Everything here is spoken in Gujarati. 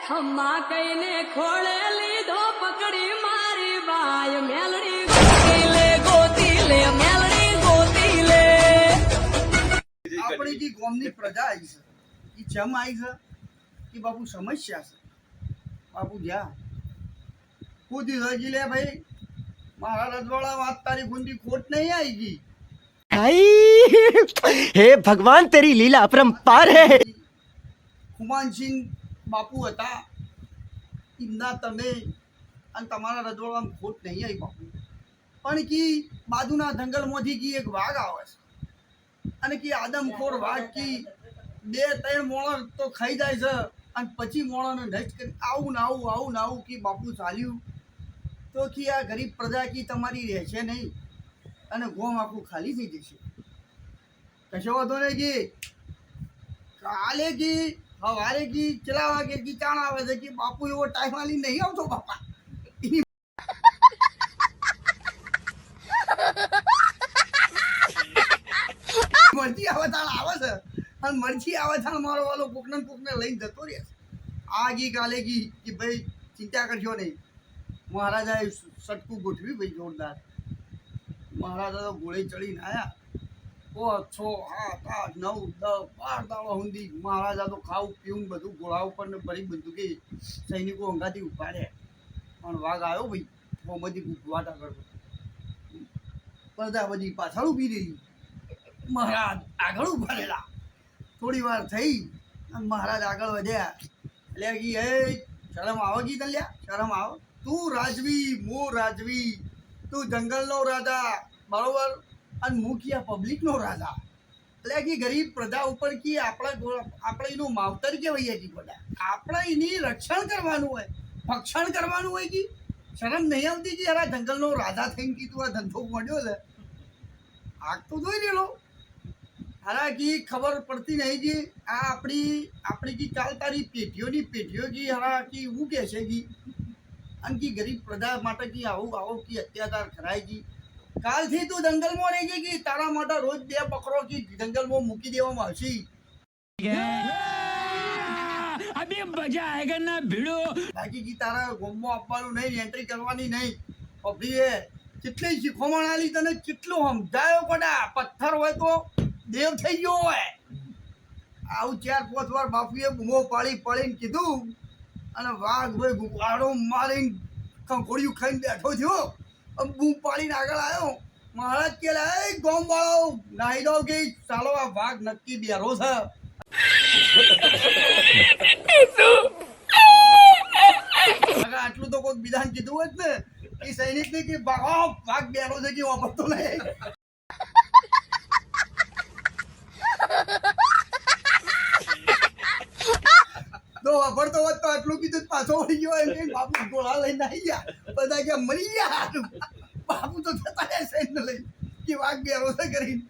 ખમ્મા કઈને ખોળે લીધો પકડી મારી બાય મેલડી ગોતી લે ગોતી લે મેલડી ગોતી લે આપણી જે ગામની પ્રજા આવી છે એ ચમ આવી છે એ બાપુ સમસ્યા છે બાપુ જ્યાં કૂદી હજી લે ભાઈ મારા રજવાડા વાત તારી ગુંદી ખોટ નહીં આવી ગઈ भाई हे भगवान तेरी लीला अपरंपार है ખુમાનસિંહ બાપુ હતા. એમના તમે અને તમારા રજવાડામાં ખોટ નહીં આવી બાપુ. પણ કી બાજુના જંગલમાંથી કી એક વાઘ આવે છે. અને કે આદમખોર વાઘ કી બે, ત્રણ મોણ તો ખાઈ જાય છે. અને પછી મોણોને નષ્ટ કરી આવું ના આવું આવું ના આવું કે બાપુ ચાલ્યું. તો કી આ ગરીબ પ્રજા કી તમારી રહેશે નહીં. અને ગોમ આખું ખાલી થઈ જશે. કશો વાંધો નહીં કે. કાલે કી સવારે કી ચલા વાગે કી ચાણ આવે છે કે બાપુ એવો ટાઈમ આલી નહીં આવતો બાપા. મરજી આવે તાણ આવે છે. અને મરજી આવે તાણ મારો વાલો કોકને કોકને લઈને જતો રહે આ ગી કાલે ગી કે ભાઈ ચિંતા કરશો નહીં. મહારાજાએ સટકું ગોઠવ્યું ભાઈ જોરદાર. મહારાજા તો ઘોડે ચડીને ઓ છો આઠ, નવ, દસ, બાર દાડો સુધી મહારાજા તો ખાવું, પીવું બધું ઘોડા ઉપર ને ભરી કે સૈનિકો અંગાથી ઉપાડે. પણ વાઘ આવ્યો ભાઈ, બહુ બધી વાટા કરતો બધા પાછળ ઊભી રહી. મહારાજ આગળ ઊભા રહેલા. થોડી વાર થઈ અને મહારાજ આગળ વધ્યા. એટલે કી હે શરમ આવો કી તલ્યા? લ્યા શરમ આવો? તું રાજવી મો રાજવી. તું જંગલનો રાજા. બરોબર? અને મુખિયા પબ્લિકનો રાજા. એટલે કે ગરીબ પ્રજા ઉપર કે આપણા આપણે એનું માવતર કહેવાય છે બધા. આપણે એની રક્ષણ કરવાનું હોય. ભક્ષણ કરવાનું હોય કે? શરમ નહીં આવતી કે? યાર જંગલનો રાજા થઈને કીધું આ ધંધો મળ્યો છે આગ તો જોઈ લેલો હારા કી ખબર પડતી નહીં કે? આ આપણી આપણી કી ચાલતારી પેઢીઓની પેઢીઓ કે હારા કી એવું કહે છે કે? અને કે ગરીબ પ્રજા માટે કી આવું આવું કે અત્યાચાર કરાય કી? કાલથી તું જંગલમાં રહી ગઈ તારા માટે રોજ બે પકડો કે જંગલમાં મૂકી દેવામાં આવશે. અભી મજા આયેગા ના ભીડો? બાકી તારા ગોમમાં આપવાનું નહીં એન્ટ્રી કરવાની નહીં. અભીએ કેટલી શીખોમણ આલી તને કેટલું સમજાયો પડા પથ્થર હોય તો દેવ થઈ ગયો હોય. આવું ચાર પાંચ વાર બાપુએ બૂમો પાડી પાડીને કીધું. અને વાઘ ભાઈ ગુગાડો મારીને કંકોડિયું ખાઈને બેઠો થયો. બૂમ પાડીને આગળ આવ્યો. મહારાજ કે એ ગોમ વાળો, નાહી દો કે ચાલો, આ વાઘ નક્કી બેરો છે. આટલું તો કોઈ બીજાને કીધું જ ને, એ સૈનિક ને કે વાઘ બેરો છે કે, વાપરતો નહીં. તો હોત આટલું કીધું પાછો વળી ગયો એમ કઈ બાપુ ગોળા લઈને આવી ગયા. બધા કે મરી ગયા. બાપુ તો જતા રહ્યા લઈ કે વાઘ બેરો છે કરીને.